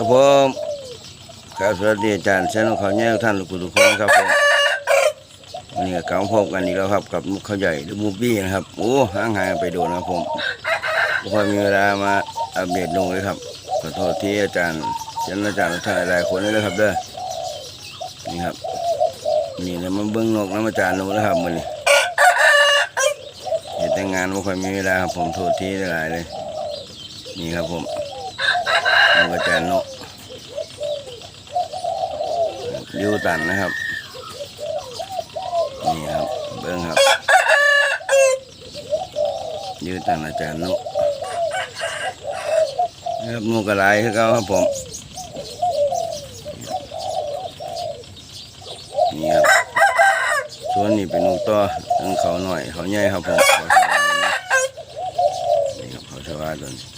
ครับผมครับสวัสดีอาจารย์เช่นของเขาแย่ท่านทุกทุกคนครับผมวันนี้ก็กลับมาพบกันอีกแล้วครับกับมุกเขาใหญ่หรือมูบี้นะครับโอ้ห่างหายไปโดนนะครับผมไม่ค่อมีเวลามาอัปเดตลงเลยครับขอโทษที่อาจารย์เช่นอาจารย์ท่านหลายคนเลยนะครับเด้อนี่ครับนี่แล้วมาเบิ้งนกน้ำอาจารย์ลงแล้วครับมือนี้เห็นแต่งงานไม่ค่อยมีเวลาครับผมโทษทีหลายๆเลย นี่ครับผม นกอาจารย์นกยูตันนะครับ นี่ครับ เบิ้งครับยูตันอาจารย์นกนะครับนกกระไรคือเขาครับผม นี่ครับส่วนนี้เป็นนกตัวทั้งเขาหน่อย เขาใหญ่ครับผม นี่ครับเขาชาวาตัวนี้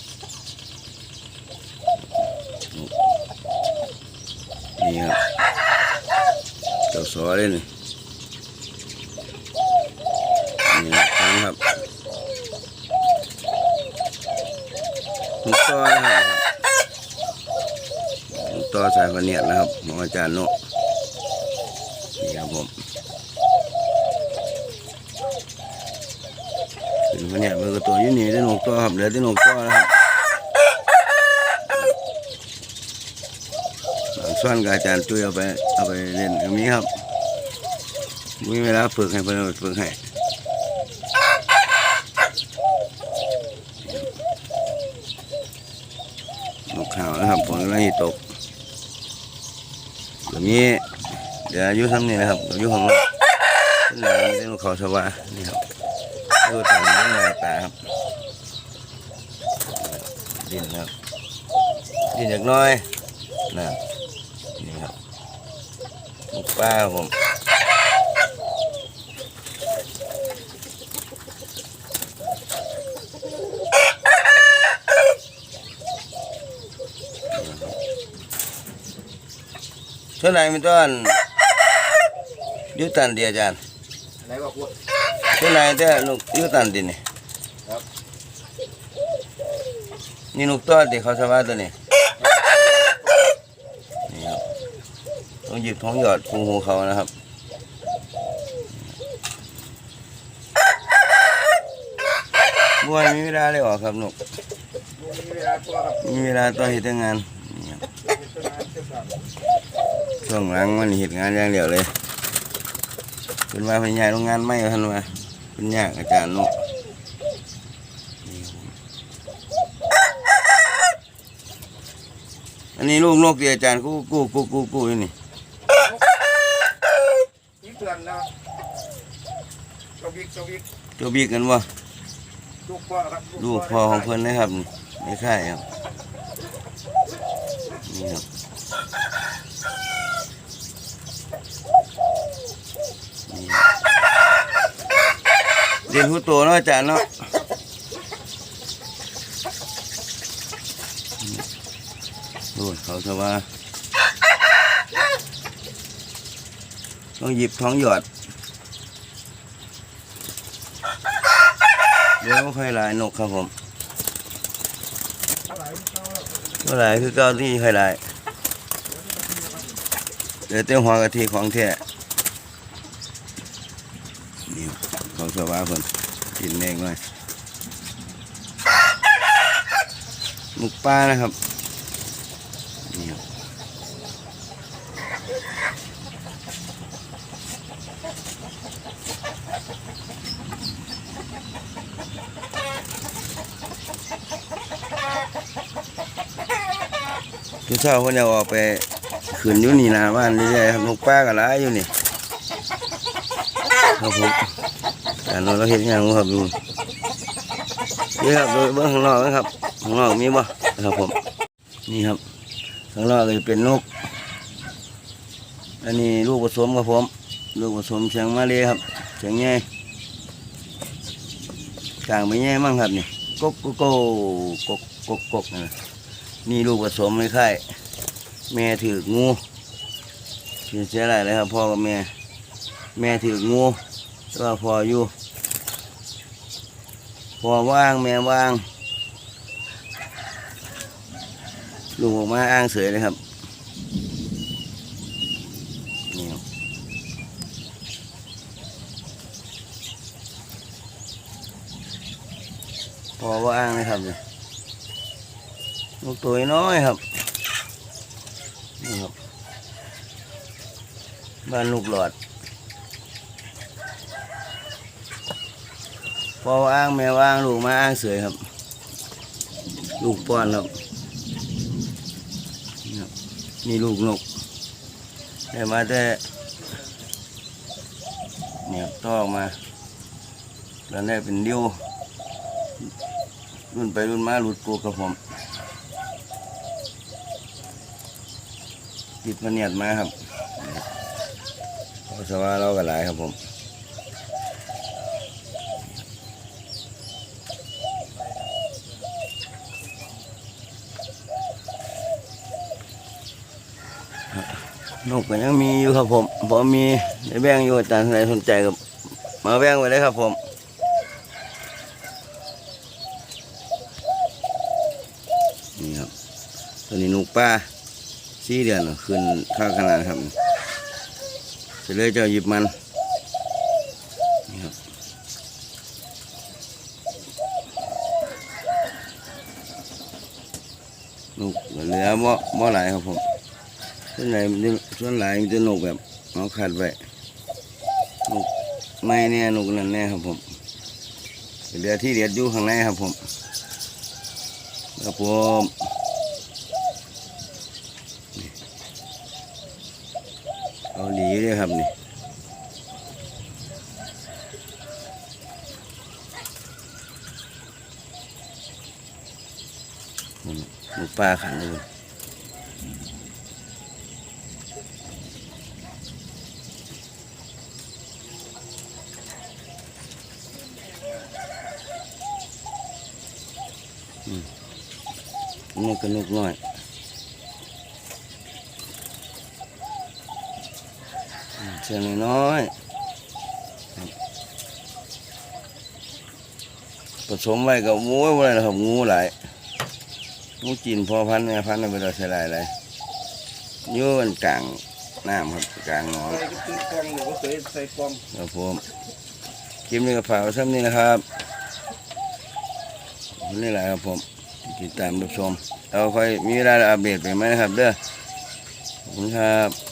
นี่ครับเจ้าสอเลยนี่นี่ครั้งครับลูกต่อนะครับลูกต่อสายพันเนียดนะครับของอาจารย์โนนี่ครับผมเป็นพันเนียดมันก็ตัวอยี่นี่ได้หนกต่อครับเหลือได้หนกต่อนะครับ บาง ส่วนกับอาจารย์ตุ้ยเอาไปเอาไปเล่นอย่างนี้ครับมีเวลาฝึกให้เพื่อนฝึกให้นกข่าวนะครับฝนกำลังจะตกแบบนี้เดี๋ยวอายุทำนี่นะครับอายุของเราเป็นหลานเป็นนกเขาสวานี่ครับดูตามเรื่องหน้าตาครับดินครับดินจากหน้อยนะครับ ลูกป้าครับผมเท่าไหร่มีต้นยูตันเดียอาจารย์ไหนบอกว่าเท่าไหร่เด้อลูกยูตันดินี่ครับนี่ลูกตัวเด็กเขาสบายตัวนี้นี่ครับต้อง หยิบท้องหยอดคูหูเขานะครับบัวมีเวลาเลยเหรอครับหนุกมีเวลาตัวเหตุงานช่วงหลังมันเหตุงานอย่างเดียวเลยเป็นว่าเป็นใหญ่โรงงานไม่ท่านว่าเป็นยากอาจารย์หนุกอันนี้ลูกนกที่อาจารย์กู้กู้กู้กู้กู้นี่เตือนนะ สวิกสวิกเจ้าบีกันว่าลูกพ่อครับลูกพ่อของเพิ่นนะครับไม่ใช่ครับ นี่ครับนี่เรียนผู้โตเนาะอาจารย์เนาะดูเขาจะว่าต้องหยิบท้องหยอด เดี๋ยวไม่ค่อยหลายนกครับผมอะไรเมื่อไหร่คือเก้าที่ค่อยลายเดี๋ยวเต้าหัวกะทิของแท้นี่เขาสวาคนกินเองหน่อยหมุกปลานะครับ ทุกเช้าเพิ่นจะออกไปขืนอยู่นี่นะบ้านนี่เลยครันกป้ากับรอยู่นี่ครับผมแต่เราเราเห็นอย่างครับดูนี่ครับดูเบื้องข้างนอกนะครับข้างนอกมีบ่ครับผมนี่ครับข้างนอกก็จเป็นนก อันนี้ลูกผสมครับผมลูกผสมเชียงมาเลยครับเชียงแง่กลางไม่แง่มั่งครับนี่กกโกกกกกกนี่ นี่ลูกผสมไม่ค่ายแม่ถืองูเสียเสียอะไรเลยครับพ่อกับแม่ แม่ถืองูต่ว่าพ่ออยู่ พอว่างแม่ว่าง ลูกออกมาอ้างเสยเลยครับนี่พอว่าอ้างนะครับเนี่ย ลูกตัวน้อยครับนี่ครับบ้านลูกหลอดพอว่าอ้างแม่ว่าอ้างลูกมาอ้างเสยครับ ลูกป้อนครับนี่ครับนี่ลูกนกได้มาแต่เนี่ยต่อออกมาตอนแรกเป็นเดียวรุ่นไปรุ่นมาหลุดปูกับผม ติดพะเนียดมาครับเพราะสว่าเราก็หลายครับผมนกก็ยังมีอยู่ครับผมพอมีได้แบ่งอยู่อาจารย์ท่านใดสนใจกับมาแบ่งไว้เลยครับผมนี่ครับตัวนี้นกป้า สี่เดือนขึ้นข้าขนาดครับจะเลยจ้าหยิบมันนี่ครับนกเหลือบ่บ่หลายครับผมส่วนใหญ่มันจะส่วนหลายมันจะนกแบบเอาขัดไว้นกไม่แน่นกนั่นแน่ครับผมเรือที่เดียดอยู่ข้างในครับผมครับผมนี่เอา ดีเลยครับนี่อืมนกปลาขันเลยนี่ก็นกน้อยอืม เสียงน้อยครับผสมไว้กับงูไว้นะครับงูหลายงูจีนพอพันธุ์แม่พันธุ์เอาไปเราใส่หลายเลยอยู่มันกลางน้ำครับกลางหนองใส่ก็คือกล่องหรือว่าเคยใส่กล่องครับผมคลิปนี้ก็ฝากไว้ซ้ำนี้นะครับนี่แหละครับผมติดตามรับชมเราค่อยมีเวลาอัปเดตไปไหมนะครับ เด้อขอบคุณครับ